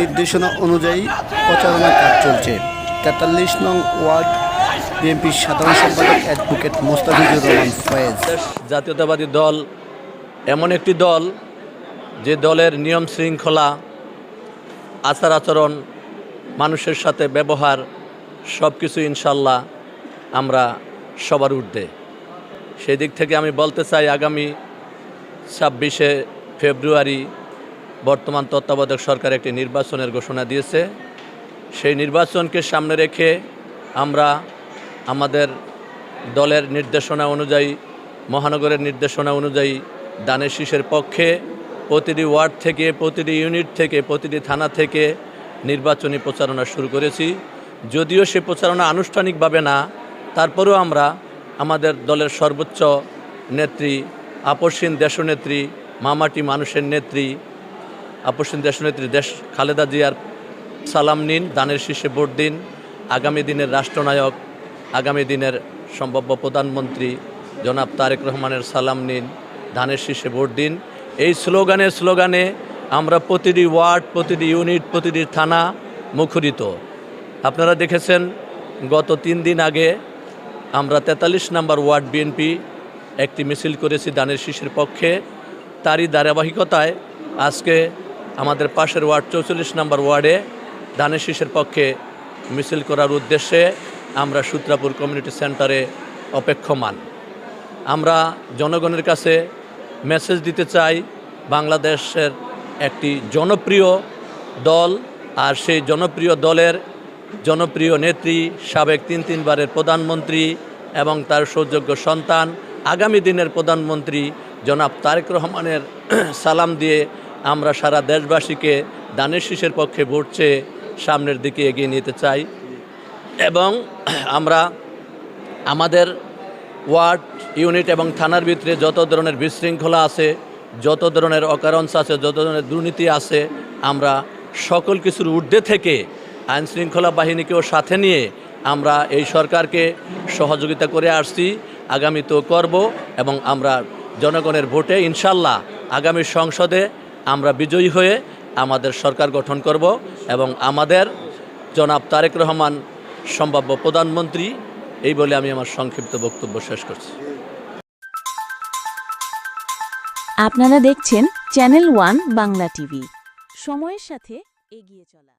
নির্দেশনা অনুযায়ী প্রচারণা কাজ চলছে। তেতাল্লিশ নং ওয়ার্ড বিএনপির সাধারণ সম্পাদক অ্যাডভোকেট মোস্তাফিজুর রহমান ফয়েজ। জাতীয়তাবাদী দল, এমন একটি দল যে দলের নিয়ম শৃঙ্খলা, আচার আচরণ, মানুষের সাথে ব্যবহার সব কিছু ইনশাল্লাহ আমরা সবার ঊর্ধ্বে। সেদিক থেকে আমি বলতে চাই, আগামী ছাব্বিশে ফেব্রুয়ারি বর্তমান তত্ত্বাবধায়ক সরকার একটি নির্বাচনের ঘোষণা দিয়েছে। সেই নির্বাচনকে সামনে রেখে আমরা আমাদের দলের নির্দেশনা অনুযায়ী, মহানগরের নির্দেশনা অনুযায়ী দানের শীষের পক্ষে প্রতিটি ওয়ার্ড থেকে, প্রতিটি ইউনিট থেকে, প্রতিটি থানা থেকে নির্বাচনী প্রচারণা শুরু করেছি। যদিও সে প্রচারণা আনুষ্ঠানিকভাবে না, তারপরেও আমরা আমাদের দলের সর্বোচ্চ নেত্রী, আপসীন দেশনেত্রী, মামাটি মানুষের নেত্রী আপসীন দেশনেত্রী দেশ খালেদা জিয়ার সালাম নিন, দানের শীর্ষে ভোট দিন। আগামী দিনের রাষ্ট্রনায়ক, আগামী দিনের সম্ভাব্য প্রধানমন্ত্রী জনাব তারেক রহমানের সালাম নিন ধানের শীর্ষে ভোট দিন। এই স্লোগানে স্লোগানে আমরা প্রতিটি ওয়ার্ড, প্রতিটি ইউনিট, প্রতিটি থানা মুখরিত। আপনারা দেখেছেন, গত তিন দিন আগে আমরা তেতাল্লিশ নম্বর ওয়ার্ড বিএনপি একটি মিছিল করেছি দানের শীষের পক্ষে। তারই ধারাবাহিকতায় আজকে আমাদের পাশের ওয়ার্ড চৌচল্লিশ নম্বর ওয়ার্ডে ধানের শীষের পক্ষে মিছিল করার উদ্দেশ্যে আমরা সূত্রাপুর কমিউনিটি সেন্টারে অপেক্ষমান। আমরা জনগণের কাছে মেসেজ দিতে চাই, বাংলাদেশের একটি জনপ্রিয় দল আর সেই জনপ্রিয় দলের জনপ্রিয় নেত্রী, সাবেক তিন তিনবারের প্রধানমন্ত্রী এবং তার সৌযোগ্য সন্তান, আগামী দিনের প্রধানমন্ত্রী জনাব তারেক রহমানের সালাম দিয়ে আমরা সারা দেশবাসীকে দানের শীষের পক্ষে ভোট চেয়ে সামনের দিকে এগিয়ে নিতে চাই। এবং আমরা আমাদের ওয়ার্ড, ইউনিট এবং থানার ভিতরে যত ধরনের বিশৃঙ্খলা আছে, যত ধরনের অকারণস আছে, যত ধরনের দুর্নীতি আছে, আমরা সকল কিছুর ঊর্ধ্বে থেকে আইন শৃঙ্খলা বাহিনীকেও সাথে নিয়ে আমরা এই সরকারকে সহযোগিতা করে আসছি আগামীতেও করব এবং আমরা জনগণের ভোটে ইনশাল্লাহ আগামী সংসদে আমরা বিজয়ী হয়ে আমাদের সরকার গঠন করব এবং আমাদের জনাব তারেক রহমান সম্ভাব্য প্রধানমন্ত্রী, এই বলে আমি আমার সংক্ষিপ্ত বক্তব্য শেষ করছি। আপনারা দেখছেন চ্যানেল ওয়ান বাংলা টিভি সময়ের সাথে এগিয়ে চলা।